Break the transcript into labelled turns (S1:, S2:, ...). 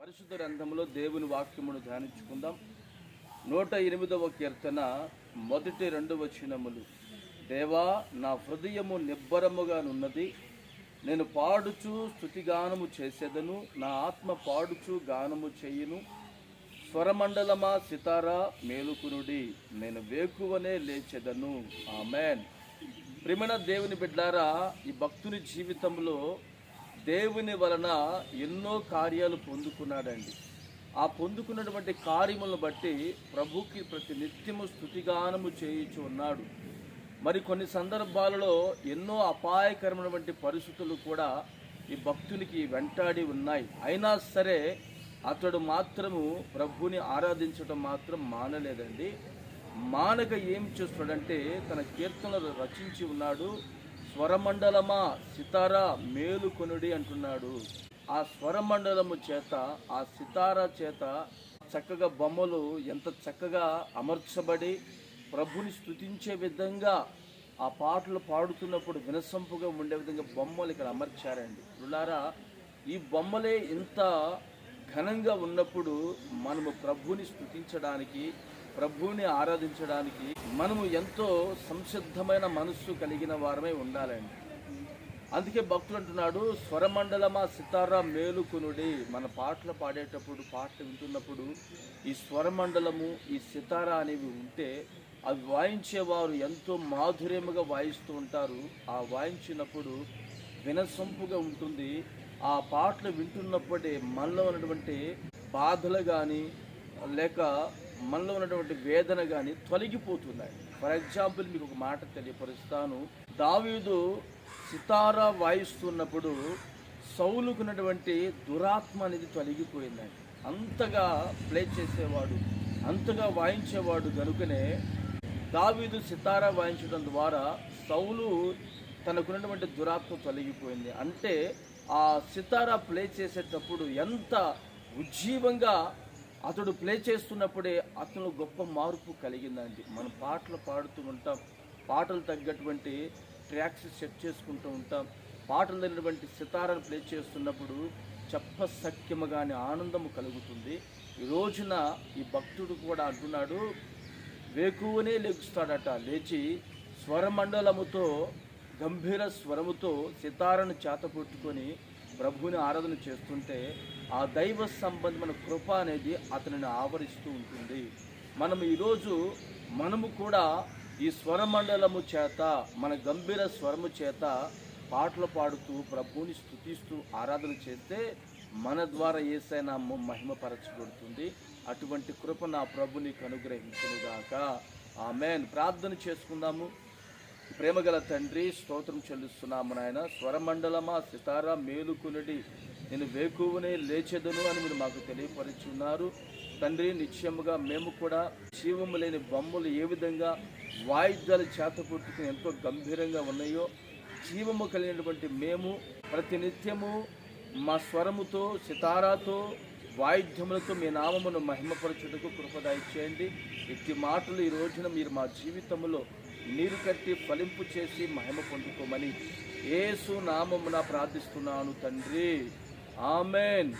S1: పరిశుద్ధ గ్రంథంలో దేవుని వాక్యమును ధ్యానించుకుందాం. నూట ఎనిమిదవ కీర్తన మొదటి రెండు వచనములు. దేవా నా హృదయము నిబ్బరముగా నున్నది. నేను పాడుచు స్థుతిగానము చేసేదను. నా ఆత్మ పాడుచు గానము చేయును. స్వరమండలమా సితారా మేలుకునుడి. నేను వేకువనే లేచెదను. ఆమెన్. ప్రిమణ దేవుని బిడ్డారా ఈ భక్తుని జీవితంలో దేవుని వలన ఎన్నో కార్యాలు పొందుకున్నాడండి. ఆ పొందుకున్నటువంటి కార్యములను బట్టి ప్రభుకి ప్రతి నిత్యము స్థుతిగానము చేయించు ఉన్నాడు. మరి కొన్ని సందర్భాలలో ఎన్నో అపాయకరమైనటువంటి పరిస్థితులు కూడా ఈ భక్తునికి వెంటాడి ఉన్నాయి. అయినా సరే అతడు మాత్రము ప్రభుని ఆరాధించడం మాత్రం మానలేదండి. మానక ఏం చేస్తున్నాడంటే తన కీర్తనలు రచించి ఉన్నాడు. స్వరమండలమా? సితారా మేలుకొనుడి అంటున్నాడు. ఆ స్వరమండలము చేత ఆ సితారా చేత చక్కగా బొమ్మలు ఎంత చక్కగా అమర్చబడి ప్రభుని స్తుతించే విధంగా ఆ పాటలు పాడుతున్నప్పుడు వినసొంపుగా ఉండే విధంగా బొమ్మలు ఇక్కడ అమర్చారండి. రులారా ఈ బొమ్మలే ఇంత ఘనంగా ఉన్నప్పుడు మనము ప్రభుని స్థుతించడానికి ప్రభువుని ఆరాధించడానికి మనము ఎంతో సంసిద్ధమైన మనస్సు కలిగిన వారమే ఉండాలండి. అందుకే భక్తులు అంటున్నాడు స్వరమండలమా సితారా మేలుకునుడి. మన పాటలు పాడేటప్పుడు పాటలు వింటున్నప్పుడు ఈ స్వరమండలము ఈ సితారా అనేవి ఉంటే అవి వాయించేవారు ఎంతో మాధుర్యముగా వాయిస్తూ ఉంటారు. ఆ వాయించినప్పుడు వినసొంపుగా ఉంటుంది. ఆ పాటలు వింటున్నప్పుడే మనలో ఉన్నటువంటి బాధలు కానీ లేక మనలో ఉన్నటువంటి వేదన కానీ తొలగిపోతున్నాయి. ఫర్ ఎగ్జాంపుల్ మీకు ఒక మాట తెలియపరుస్తాను. దావీదు సితారా వాయిస్తున్నప్పుడు సౌలుకున్నటువంటి దురాత్మ అనేది తొలగిపోయిందండి. అంతగా ప్లే చేసేవాడు అంతగా వాయించేవాడు కనుకనే దావీదు సితారా వాయించడం ద్వారా సౌలు తనకున్నటువంటి దురాత్మ తొలగిపోయింది. అంటే ఆ సితారా ప్లే చేసేటప్పుడు ఎంత ఉజ్జీవంగా అతడు ప్లే చేస్తున్నప్పుడే అతను గొప్ప మార్పు కలిగిందండి. మనం పాటలు పాడుతూ ఉంటాం పాటలు తగ్గటువంటి ట్రాక్స్ సెట్ చేసుకుంటూ ఉంటాం పాటలు తగినటువంటి సితారాను ప్లే చేస్తున్నప్పుడు చెప్పసఖ్యముగాని ఆనందము కలుగుతుంది. ఈ రోజున ఈ భక్తుడు కూడా అంటున్నాడు వేకువనే లెగుస్తాడట లేచి స్వరమండలముతో గంభీర స్వరముతో సితారను చేతపొట్టుకొని ప్రభువుని ఆరాధన చేస్తుంటే ఆ దైవ సంబంధమైన కృప అనేది అతనిని ఆవరిస్తూ ఉంటుంది. మనం ఈరోజు మనము కూడా ఈ స్వరమండలము చేత మన గంభీర స్వరము చేత పాటలు పాడుతూ ప్రభువుని స్తుతిస్తూ ఆరాధన చేస్తే మన ద్వారా ఏసై నామం మహిమపరచబడుతుంది. అటువంటి కృప నా ప్రభు నీకు అనుగ్రహించునుగాక. ఆమెన్. ప్రార్థన చేసుకుందాము. ప్రేమగల తండ్రి స్తోత్రం చెల్లిస్తున్నాము నాయన. స్వరమండలమా సితారా మేలుకునడి. నేను వేకువనే లేచెదను అని మీరు మాకు తెలియపరుచున్నారు. తండ్రి నిశ్చయముగా మేము కూడా జీవము లేని బొమ్మలు ఏ విధంగా వాయిద్యాలు చేత ఎంతో గంభీరంగా ఉన్నాయో జీవము కలిగినటువంటి మేము ప్రతినిత్యము మా స్వరముతో సితారాతో వాయిద్యములతో మీ నామమును మహిమపరచుటకు కృపదాయి చేయండి ఇట్టి మాటలు ఈ రోజున మీరు మా జీవితంలో నీరు కట్టి ఫలింపు చేసి మహిమ పొందుకోమని యేసు నామమున ప్రార్థిస్తున్నాను తండ్రి. ఆమెన్.